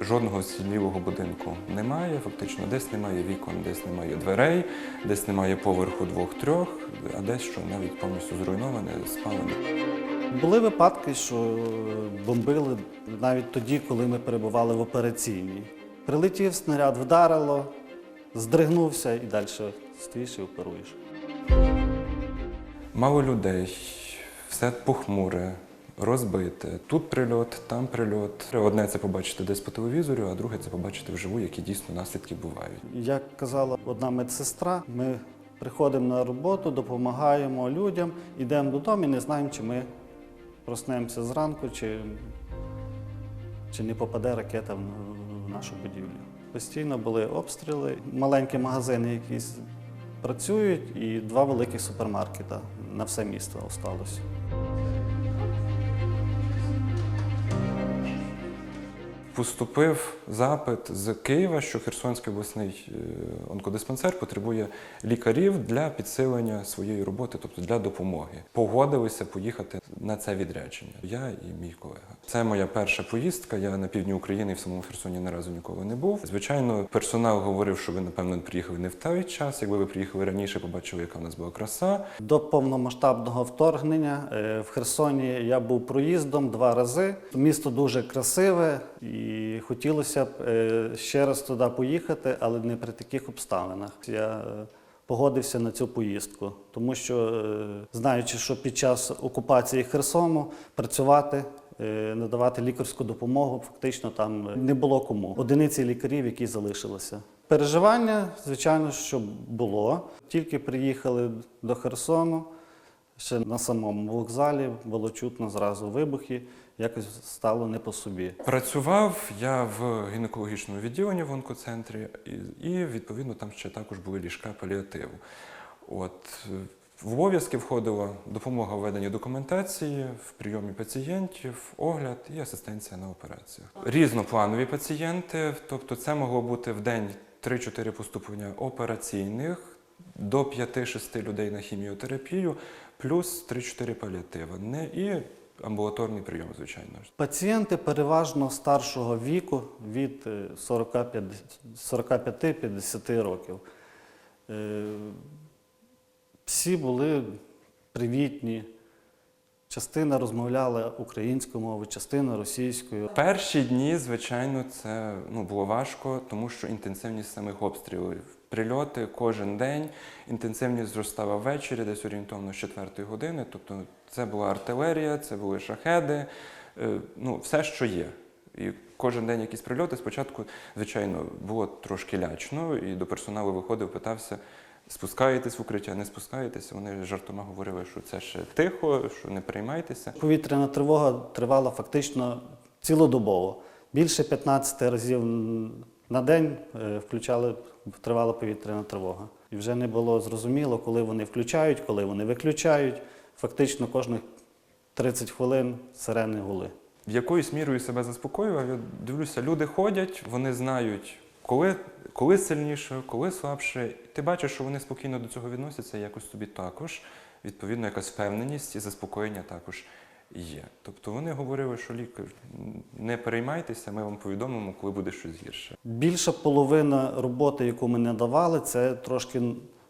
Жодного зцілілого будинку немає. Фактично, десь немає вікон, десь немає дверей, десь немає поверху двох-трьох, а десь що навіть повністю зруйноване, спалене. Були випадки, що бомбили навіть тоді, коли ми перебували в операційній. Прилетів снаряд, вдарило, здригнувся і далі стоїш і оперуєш. Мало людей, все похмуре, розбите. Тут прильот, там прильот. Одне це побачити десь по телевізору, а друге це побачити вживу, які дійсно наслідки бувають. Як казала одна медсестра, ми приходимо на роботу, допомагаємо людям, йдемо додому і не знаємо, чи ми проснемося зранку, чи, чи не попаде ракета в нашу будівлю. Постійно були обстріли, маленькі магазини якісь працюють, і два великих супермаркета на все місто осталось. Поступив запит з Києва, що Херсонський обласний е, онкодиспансер потребує лікарів для підсилення своєї роботи, тобто для допомоги. Погодилися поїхати на це відрядження. Я і мій колега. Це моя перша поїздка. Я на півдні України і в самому Херсоні ні разу ніколи не був. Звичайно, персонал говорив, що ви напевно приїхали не в той час. Якби ви приїхали раніше, побачили, яка в нас була краса. До повномасштабного вторгнення е, в Херсоні я був проїздом два рази. Місто дуже красиве і хотілося б е, ще раз туди поїхати, але не при таких обставинах. Я е, погодився на цю поїздку, тому що, е, знаючи, що під час окупації Херсону працювати. Надавати лікарську допомогу фактично там не було кому. Одиниці лікарів, які залишилися. Переживання, звичайно, що було. Тільки приїхали до Херсону, ще на самому вокзалі було чутно зразу вибухи, якось стало не по собі. Працював я в гінекологічному відділенні в онкоцентрі, і, відповідно там ще також були ліжка паліативу. От в обов'язки входила допомога в веденні документації, в прийомі пацієнтів, огляд і асистенція на операціях. Різнопланові пацієнти, тобто це могло бути в день 3-4 поступлення операційних, до 5-6 людей на хіміотерапію, плюс 3-4 паліативи. Не і амбулаторний прийом, звичайно. Пацієнти переважно старшого віку від е, 45 45-50 років. Е, Всі були привітні. Частина розмовляла українською мовою, частина російською. Перші дні, звичайно, це ну, було важко, тому що інтенсивність самих обстрілів. Прильоти кожен день, інтенсивність зростала ввечері, десь орієнтовно з 4 години. Тобто це була артилерія, це були шахеди, е, ну, все, що є. І кожен день якісь прильоти. Спочатку, звичайно, було трошки лячно, і до персоналу виходив, питався, спускаєтесь в укриття, не спускаєтеся. Вони жартома говорили, що це ще тихо, що не переймайтеся. Повітряна тривога тривала фактично цілодобово. Більше 15 разів на день е, включали, тривала повітряна тривога. І вже не було зрозуміло, коли вони включають, коли вони виключають. Фактично кожних 30 хвилин сирени гули. В якоюсь мірою себе заспокоював. Я дивлюся, люди ходять, вони знають, коли, коли сильніше, коли слабше. Ти бачиш, що вони спокійно до цього відносяться, якось тобі також. Відповідно, якась впевненість і заспокоєння також є. Тобто вони говорили, що лікар, не переймайтеся, ми вам повідомимо, коли буде щось гірше. Більша половина роботи, яку ми не давали, це трошки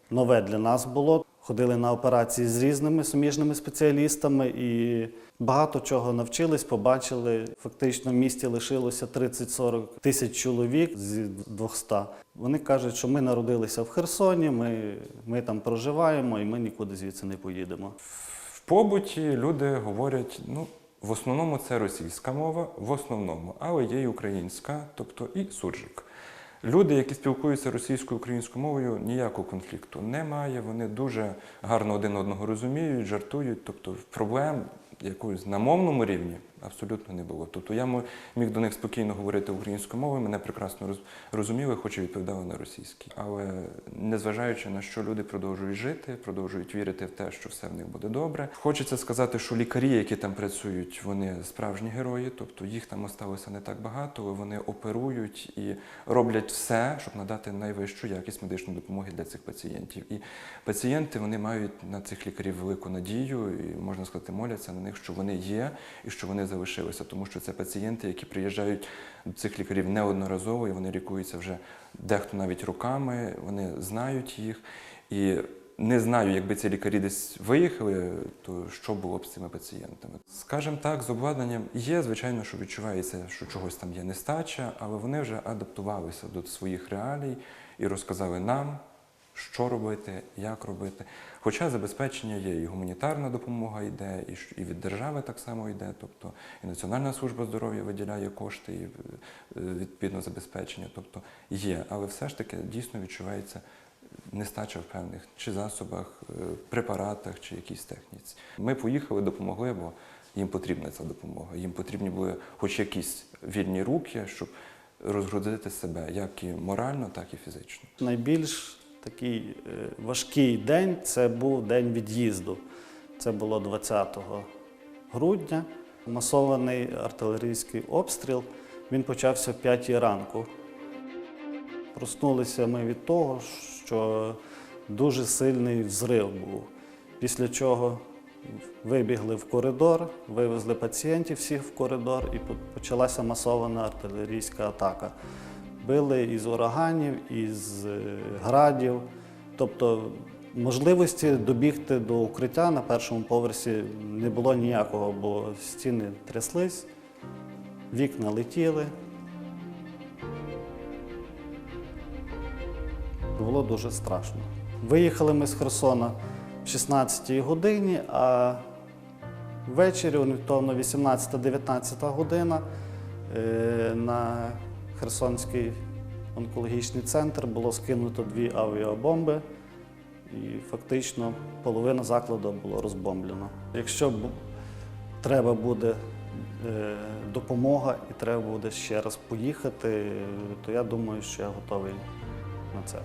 нове для нас було. Ходили на операції з різними суміжними спеціалістами і багато чого навчились, побачили. Фактично в місті лишилося 30-40 тисяч чоловік з 200. Вони кажуть, що ми народилися в Херсоні, ми, ми там проживаємо і ми нікуди звідси не поїдемо. В побуті люди говорять, ну, в основному це російська мова, в основному, але є і українська, тобто і суржик. Люди, які спілкуються російською українською мовою, ніякого конфлікту немає. Вони дуже гарно один одного розуміють, жартують. Тобто проблем якоїсь на мовному рівні абсолютно не було. Тобто я міг до них спокійно говорити українською мовою, мене прекрасно розуміли, хоч і відповідали на російській. Але незважаючи на що люди продовжують жити, продовжують вірити в те, що все в них буде добре. Хочеться сказати, що лікарі, які там працюють, вони справжні герої, тобто їх там осталося не так багато, але вони оперують і роблять все, щоб надати найвищу якість медичної допомоги для цих пацієнтів. І пацієнти вони мають на цих лікарів велику надію, і можна сказати, моляться на них, що вони є і що вони залишилися, тому що це пацієнти, які приїжджають до цих лікарів неодноразово, і вони лікуються вже дехто навіть роками, вони знають їх. І не знаю, якби ці лікарі десь виїхали, то що було б з цими пацієнтами. Скажімо так, з обладнанням є, звичайно, що відчувається, що чогось там є нестача, але вони вже адаптувалися до своїх реалій і розказали нам, що робити, як робити. Хоча забезпечення є, і гуманітарна допомога йде, і від держави так само йде. Тобто і Національна служба здоров'я виділяє кошти і е, відповідно забезпечення. Тобто є, але все ж таки дійсно відчувається нестача в певних чи засобах, е, препаратах, чи якійсь техніці. Ми поїхали, допомогли, бо їм потрібна ця допомога. Їм потрібні були хоч якісь вільні руки, щоб розгрузити себе як і морально, так і фізично. Найбільш такий е, важкий день це був день від'їзду. Це було 20 грудня. Масований артилерійський обстріл. Він почався в 5 ранку. Проснулися ми від того, що дуже сильний взрив був. Після чого вибігли в коридор, вивезли пацієнтів всіх в коридор і почалася масована артилерійська атака. Били із ураганів, із е, градів. Тобто можливості добігти до укриття на першому поверсі не було ніякого, бо стіни тряслись, вікна летіли. Було дуже страшно. Виїхали ми з Херсона в 16-й годині, а ввечері, орієнтовно 18-19 година, е, на Херсонський онкологічний центр було скинуто дві авіабомби, і фактично половина закладу було розбомблено. Якщо треба буде е, допомога і треба буде ще раз поїхати, то я думаю, що я готовий на це.